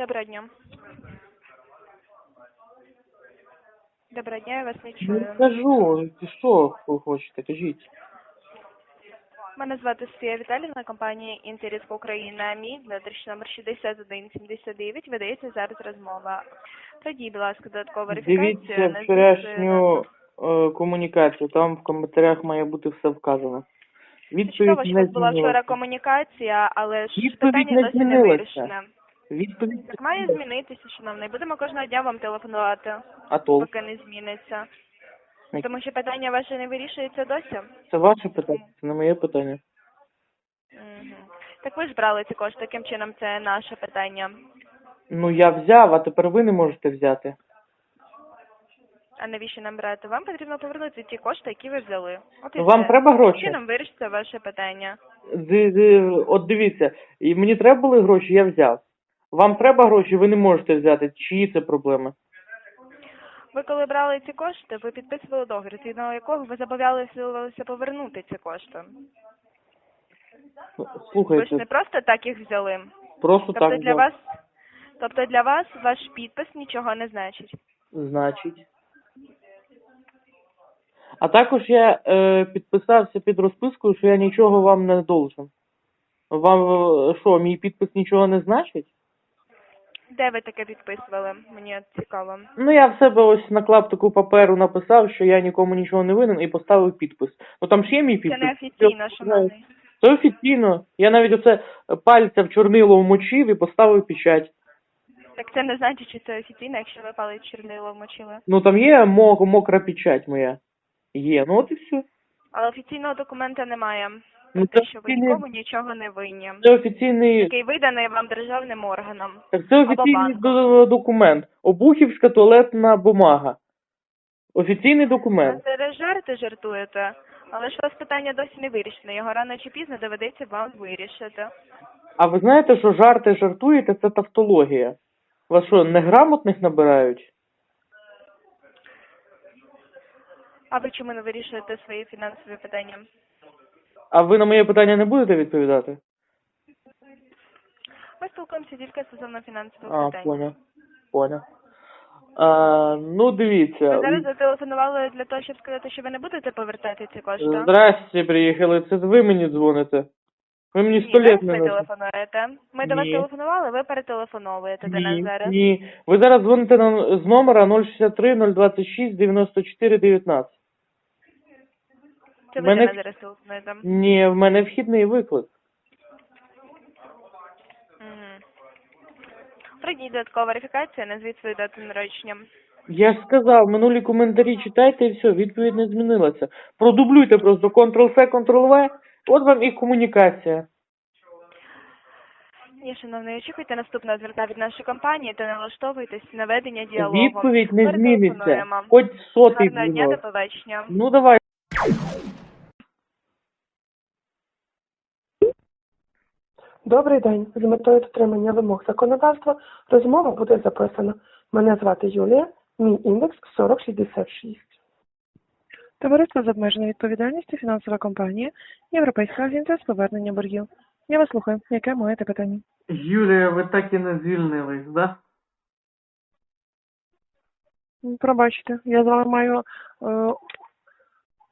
Доброго дня. Доброго дня, я вас не Ну, чую. кажу, ти що ви хочете, кажіть. Мене звати Софія Віталіївна, компанія Інтеріс Україна. Мій внутрішній номер 6179. Видається зараз розмова. Пройдіть, будь ласка, додаткову верифікацію. Дивіться назвіть вчорашню е, комунікацію, там в коментарях має бути все вказано. свою- Чудово, Відповідь що у не вас була вчора змінилася. комунікація, але ж Відповідь питання не досі не змінилася. вирішене. Відповідь Так має змінитися, шановний. Будемо кожного дня вам телефонувати, а то поки не зміниться. Тому що питання ваше не вирішується досі. це ваше питання, це не моє питання. Мгм. Так ви ж брали ці кошти, таким чином це наше питання. Ну я взяв, а тепер ви не можете взяти. А навіщо нам брати? Вам потрібно повернути ті кошти, які ви взяли. От і Ну, Вам все. треба Таким гроші? чином вирішиться ваше питання. Ди- ди- От дивіться, і мені треба були гроші, я взяв. Вам треба гроші, ви не можете взяти. Чиї це проблеми? Ви коли брали ці кошти, ви підписували договір, згідно якого ви зобов'язалися повернути ці кошти. Ну, Ви ж не просто так їх взяли. просто Тобто так для взяв. вас, тобто для вас ваш підпис нічого не значить. Значить. А також я е, підписався під розпискою, що я нічого вам не должен. Вам е, що, мій підпис нічого не значить? Де ви таке підписували? Мені от цікаво. Ну я в себе ось на клаптику паперу написав, що я нікому нічого не винен і поставив підпис. Ну там ж є мій Це підпис. не офіційно, Я- шановний. Це офіційно. Я навіть оце пальця в чорнило вмочив і поставив печать. Так це не значить, що це офіційно, якщо ви палець чорнило вмочили. Ну там є мо- мокра печать моя. Є, ну от і все. Але офіційного документа немає. Ну, Про це те, що ви офіційний- нікому нічого не винні. Це офіційний Який виданий вам державним органом. Так це офіційний до- документ. Обухівська туалетна бумага. Офіційний документ. зараз жарти жартуєте, але ж у вас питання досі не вирішене. Його рано чи пізно доведеться вам вирішити. А ви знаєте, що жарти жартуєте, це тавтологія. Вас що, неграмотних набирають? А ви чому не вирішуєте свої фінансові питання? А ви на моє питання не будете відповідати? Ми спілкуємося тільки стосовно фінансових А, питань. поняв. Поняв. А, ну, дивіться. Ви зараз зателефонували для того, щоб сказати, що ви не будете повертати ці кошти? Здрасте, приїхали. Це ви мені дзвоните. Ви мені Ні, сто ви літ не не телефонуєте. Ми до вас Ні. телефонували, ви перетелефоновуєте до нас Ні, зараз. ні. Ви зараз дзвоните на, з номера 063 026 94 19. Це ви мене- нас зараз телефонуєте. Ні, в мене вхідний виклик. Мгм. Пройдіть додаткова верифікація, назвіть свою дату народження. Я ж сказав, минулі коментарі читайте і все, відповідь не змінилася. Продублюйте просто Ctrl-C, Ctrl-V, от вам і комунікація. Ні, шановний, очікуйте наступного дзвінка від нашої компанії та налаштовуйтесь на ведення діалогу. Відповідь не зміниться. Перетелефонуємо. Хоч сотий Гарного дня, дзвінок. до побачення. Ну давай. Добрий день. З метою дотримання вимог законодавства розмова буде записана. Мене звати Юлія, мій індекс 4066. Товариство з обмеженою відповідальністю, фінансова компанія, Європейська агенція з повернення боргів. Я вас слухаю. Яке маєте питання? Юлія, ви так і не звільнились, да? М, Пробачте, я з вами маю е,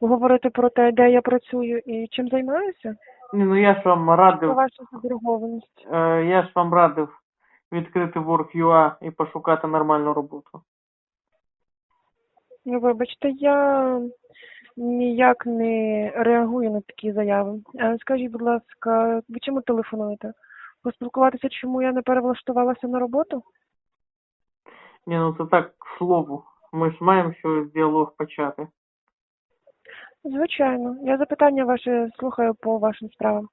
говорити про те, де я працюю і чим займаюся. Ні, ну я ж вам радив, ваша заборгованість. е, я ж вам радив відкрити Work.ua і пошукати нормальну роботу. Ну, вибачте, я ніяк не реагую на такі заяви. Е, Скажіть, будь ласка, ви чому телефонуєте? Поспілкуватися, чому я не перевлаштувалася на роботу? Ні, ну це так, к слову. Ми ж маємо щось діалог почати. Звичайно. Я запитання ваше слухаю по вашим справам.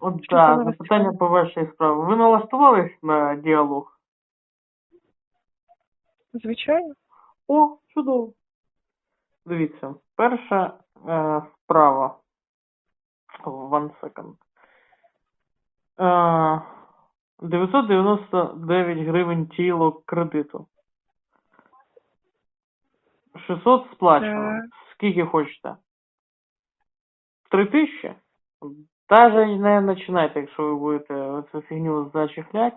От Що так, саме вас по вашій справі. Ви налаштувались на діалог? Звичайно. О, чудово. Дивіться, перша е, справа. One second. Е, 999 гривень тіло кредиту. 600 сплачено. Так. Скільки хочете? Три тисячі? Даже не починайте, якщо ви будете цю фігню зачехлять.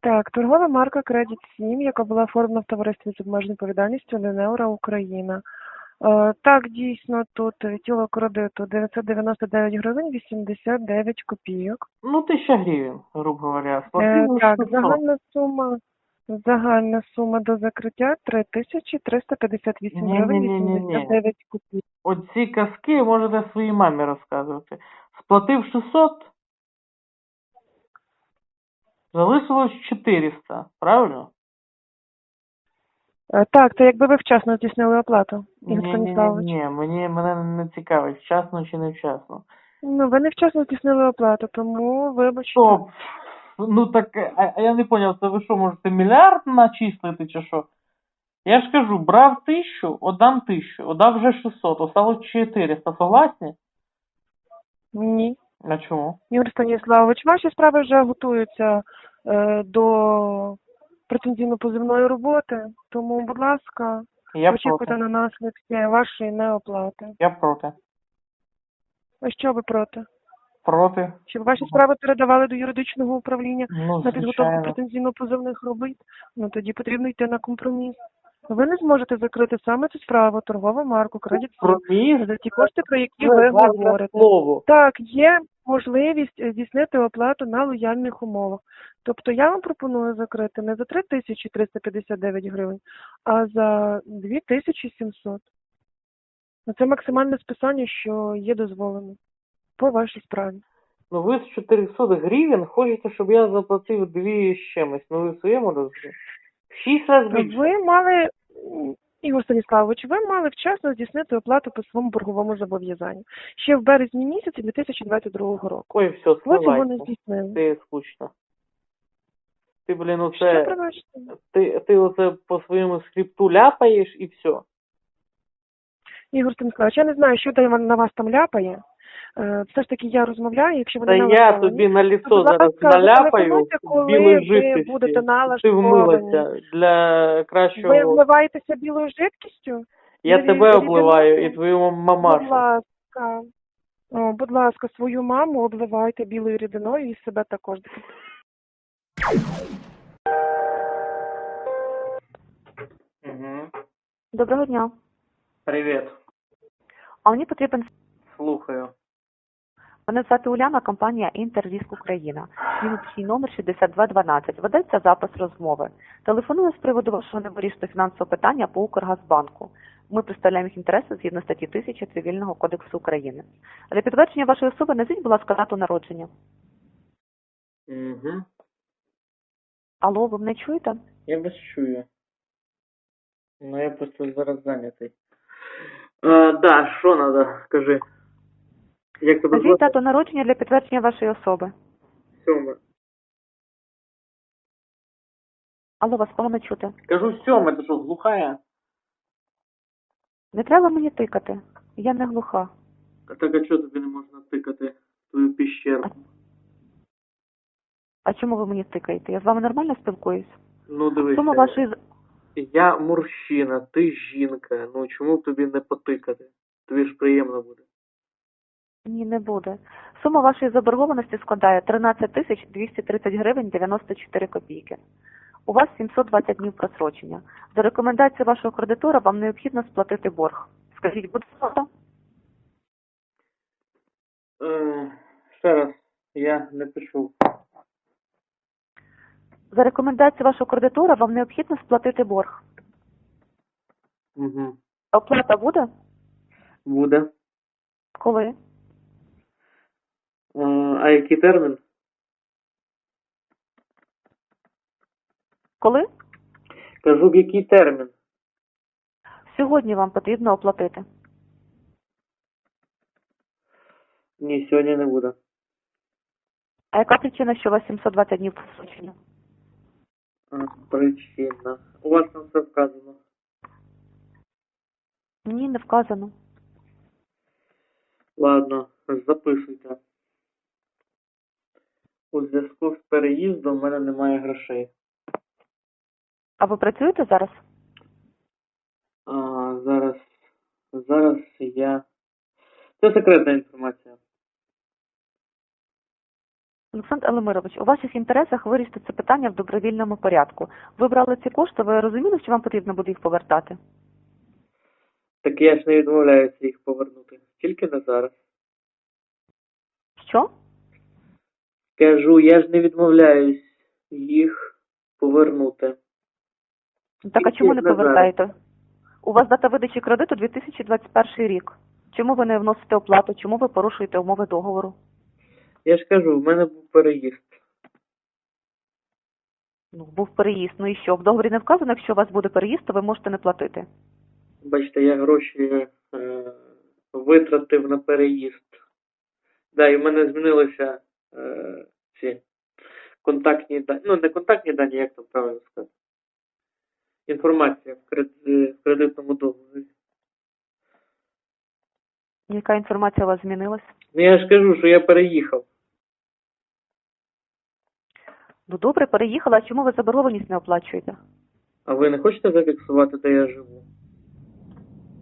Так, торгова марка Credit 7, яка була оформлена в товаристві з обмеженою відповідальністю Ленеура Україна. Е, Так, дійсно, тут тіло кредиту 999 гривень 89 копійок. Ну, тисяча гривень, грубо говоря. Е, так, загальна сума загальна сума до закриття 3358 гривень Ні-ні-ні-ні-ні. 89 копійок. Оці казки можете своїй мамі розказувати. Сплатив 600, залишилось 400, правильно? Е, Так, це якби ви вчасно здійснили оплату, Ігор Ні, ні, Станіславович. ні, мені мене не цікавить, вчасно чи не вчасно. Ну, ви не вчасно здійснили оплату, тому вибачте. Стоп. Ну так, а, а я не поняв, це ви що, можете мільярд начислити чи що? Я ж кажу, брав тисячу, отдам тисячу, отдав вже 600, осталось 400, согласні? Ні. А чому? Ігор Станіславович, ваші справи вже готуються е, до претензійно-позивної роботи, тому, будь ласка, Я очікуйте проти. на наслідки вашої неоплати. Я проти. А що ви проти? Проти. Щоб ваші справи передавали до юридичного управління Ну, на підготовку звичайно. претензійно-позивних робіт, ну тоді потрібно йти на компроміс. Ви не зможете закрити саме цю справу, торгову марку, кредит за ті кошти, про які ви говорите. слово. Так, є можливість здійснити оплату на лояльних умовах. Тобто я вам пропоную закрити не за 3359 гривень, а за 2700. Ну, Це максимальне списання, що є дозволено по вашій справі. Ну ви з 400 гривень хочете, щоб я заплатив дві чимось. Ну ви в своєму розумі? Шість разів більше. Ви мали, Ігор Станіславович, ви мали вчасно здійснити оплату по своєму борговому зобов'язанню ще в березні місяці 2022 року. Ой, все, Ви цього не здійснили. Ти скучно. Ти, блін, оце, ти, ти оце по своєму скрипту ляпаєш і все. Ігор Станіславович, я не знаю, що на вас там ляпає. Е, Все ж таки я розмовляю, якщо ви Та я тобі на ліцо Будь зараз ласка, наляпаю коли білої ви жидкості. будете Ти налаштовані. вмилася для Ви кращого. вмиваєтеся білою жидкістю? Я тебе рідиною? обливаю і твою Будь мамашу. ласка. О, будь ласка, свою маму обливайте білою рідиною і себе також. Угу. Доброго дня. Привіт. А мені потрібен Слухаю. Мене звати Уляна, компанія Інтервіск Україна. Мій номер 6212. Ведеться запис розмови. Телефоную з приводу вашого невирішеного фінансового питання по Укргазбанку. Ми представляємо їх інтереси згідно статті 1000 Цивільного кодексу України. Для підтвердження вашої особи назвіть, будь ласка, дату народження. Угу. Алло, ви мене чуєте? Я вас чую. Ну я просто зараз зайнятий. А, да, що надо, скажи. Як тебе Назвіть звати? дату народження для підтвердження вашої особи. Сьоме. Алло, вас погано чути. Кажу сьоме, ти що, глухая? Не треба мені тикати. Я не глуха. А так а чого тобі не можна тикати в твою піщерку? А чому ви мені тикаєте? Я з вами нормально спілкуюсь? Ну дивись. Сума вашої з- Я мужчина, ти жінка. Ну чому б тобі не потикати? Тобі ж приємно буде. Ні, не буде. Сума вашої заборгованості складає 13 тисяч 230 гривень 94 копійки. У вас 720 днів просрочення. За рекомендацією вашого кредитора вам необхідно сплатити борг. Скажіть, будь ласка, Е, ще раз, я не пишу. за рекомендацією вашого кредитора вам необхідно сплатити борг. Угу. Оплата буде? Буде. Коли? А який термін? Коли? Кажу, в який термін? Сьогодні вам потрібно оплатити. Ні, сьогодні не буде. А яка причина, що у вас 720 днів просрочення? Причина. У вас там все вказано. Ні, не вказано. Ладно, записуйте. У зв'язку з переїздом в мене немає грошей. А ви працюєте зараз? А, зараз. Зараз я. Це секретна інформація. Олександр Елемирович, у ваших інтересах вирішити це питання в добровільному порядку. Ви брали ці кошти, ви розуміли, що вам потрібно буде їх повертати? Так я ж не відмовляюся їх повернути. Тільки не зараз. Що? Кажу, я ж не відмовляюсь їх повернути. Так а чому не повертаєте? У вас дата видачі кредиту 2021 рік. Чому ви не вносите оплату? Чому ви порушуєте умови договору? Я ж кажу, в мене був переїзд. Ну, був переїзд. Ну і що? В договорі не вказано, якщо у вас буде переїзд, то ви можете не платити. Бачите, я гроші е, витратив на переїзд. Да, і в мене змінилися е, ці контактні дані. Ну, не контактні дані, як там правильно сказати. Інформація в, кред... в кредитному договорі. Яка інформація у вас змінилась? Ну я ж кажу, що я переїхав. Ну добре, переїхала, а чому ви заборгованість не оплачуєте? А ви не хочете зафіксувати, де я живу?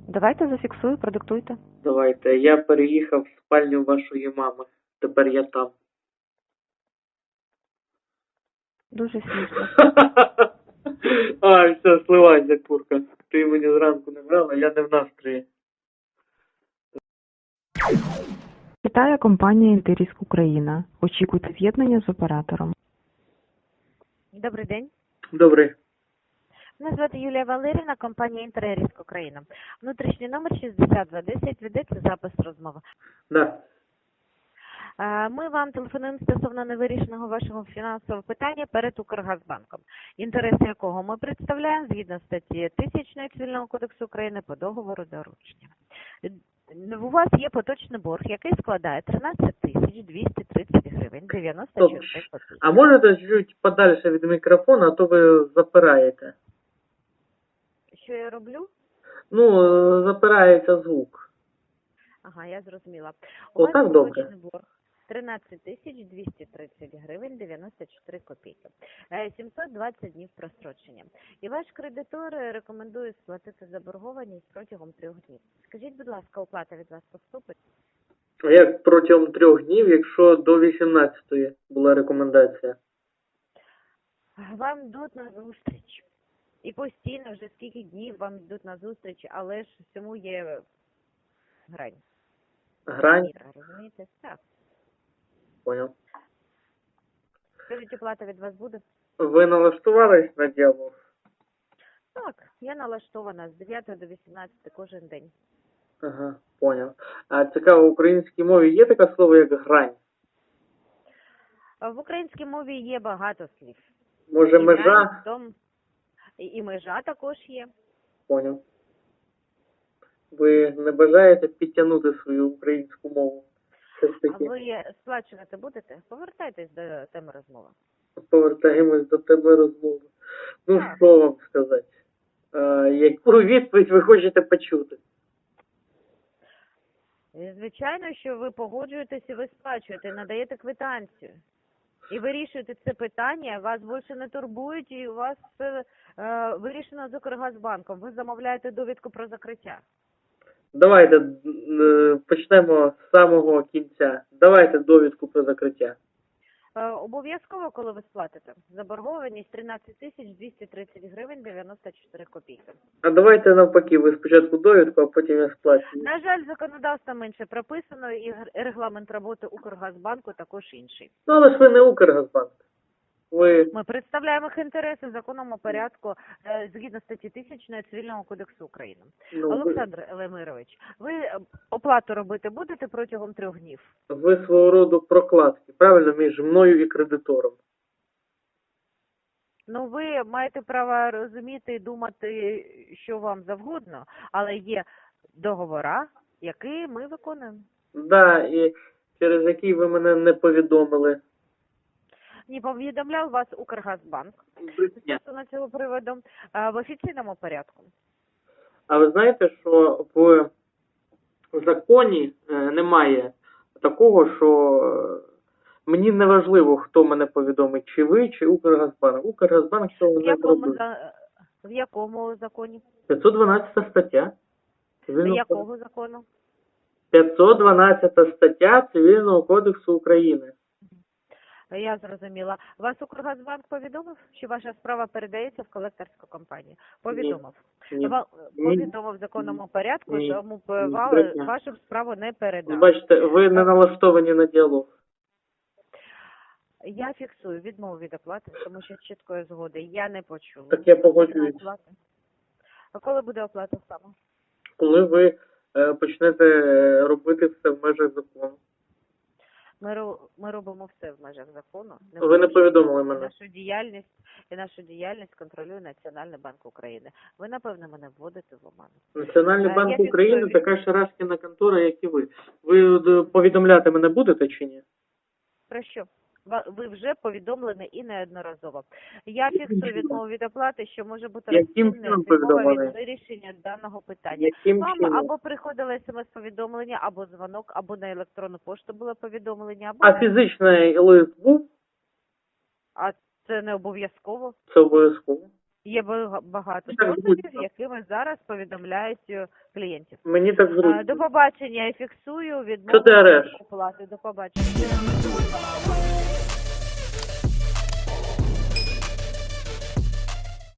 Давайте зафіксую, продиктуйте. Давайте. Я переїхав в спальню вашої мами. Тепер я там. Дуже смішно. А, все, сливайся, курка. Ти мені зранку не брала, я не в настрої. Вітає компанія Інтеріск Україна. Очікуйте з'єднання з оператором. Добрий день. Добре. Мене звати Юлія Валерівна, компанія Інтереріск Україна. Внутрішній номер 6210 ведеться запис розмови. Да. Е, Ми вам телефонуємо стосовно невирішеного вашого фінансового питання перед Укргазбанком, інтереси якого ми представляємо згідно статті 1000 Цивільного кодексу України по договору доручення. Е, У вас є поточний борг, який складає 13 тисяч 230 гривень 94 копійки. А можете чуть подальше від мікрофона, а то ви запираєте. Що я роблю? Ну, е, запирається звук. Ага, я зрозуміла. О, У вас так добре. борг 13 тисяч 230 гривень 94 копійки. Е, 720 днів прострочення. І ваш кредитор рекомендує сплатити заборгованість протягом трьох днів. Скажіть, будь ласка, оплата від вас поступить? А як протягом трьох днів, якщо до 18-ї була рекомендація? Вам йдуть на зустріч. І постійно вже скільки днів вам йдуть на зустріч, але ж всьому є грань. Грань? Розумієте? Так. Понял. Скажіть, оплата від вас буде? Ви налаштувались на діалог? Так, я налаштована з 9 до 18 кожен день. Ага, понял. А цікаво, в українській мові є таке слово, як грань? В українській мові є багато слів. Може, І межа? грань і, і межа також є. Понял. Ви не бажаєте підтягнути свою українську мову? Все ж А таки, ви сплачувати будете? Повертайтесь до теми розмови. повертаємось до тебе розмови. Ну, Так. що вам сказати? А, яку відповідь ви хочете почути? Звичайно, що ви погоджуєтесь і ви сплачуєте, надаєте квитанцію. І вирішуєте це питання, вас більше не турбують, і у вас все е, вирішено з Укргазбанком. Ви замовляєте довідку про закриття. Давайте е, почнемо з самого кінця. Давайте довідку про закриття. Е, Обов'язково, коли ви сплатите. Заборгованість 13 тисяч 230 гривень 94 копійки. А давайте навпаки, ви спочатку довідку, а потім я сплачую. На жаль, законодавством інше прописано, і регламент роботи Укргазбанку також інший. Ну, але ж ви не Укргазбанк. Ви Ми представляємо їх інтереси в законному порядку е, згідно статті 1000 Цивільного кодексу України. ну, ви, Олександр Елемирович, ви е, оплату робити будете протягом трьох днів? ви свого роду прокладки, правильно, між мною і кредитором. Ну, ви маєте право розуміти і думати, що вам завгодно, але є договора, які ми виконуємо. Да, і через який ви мене не повідомили. Не повідомляв вас Укргазбанк стосовно цього приводу в офіційному порядку. А ви знаєте, що в законі е, немає такого, що е, мені не важливо, хто мене повідомить, чи ви, чи Укргазбанк. Укргазбанк цього не зробив. за в якому законі? 512 стаття. Цивільного Якого закону? 512 стаття Цивільного кодексу України. Я зрозуміла. Вас Укргазбанк повідомив, що ваша справа передається в колекторську компанію? Повідомив. Ні. Ва- Ні. Повідомив в законному порядку, Ні. тому Ні. Брехня. вашу справу не передав. Бачите, ви не налаштовані на діалог. Я фіксую відмову від оплати, тому що чіткої згоди я не почула. Так я погоджуюсь. А коли буде оплата саме? Коли ви е, почнете е, робити все в межах закону. Ми, ми робимо все в межах закону. Ви не повідомили мене. Нашу діяльність і нашу діяльність контролює Національний банк України. Ви напевно мене вводите в оману. Національний а, банк України фіксую. така шарашкіна контора, як і ви. Ви е, повідомляти мене будете чи ні? Про що? Ви вже повідомлені і неодноразово. Я фіксую відмову від оплати, що може бути розцінне відмова від вирішення даного питання. Вам або приходило смс-повідомлення, або дзвонок, або на електронну пошту було повідомлення, або А фізичний лист був? а це не обов'язково. Це обов'язково. Є бага- багато способів, якими зараз повідомляють е, клієнтів. Мені так Е, зручно. До побачення. Я фіксую відмову оплати. До побачення.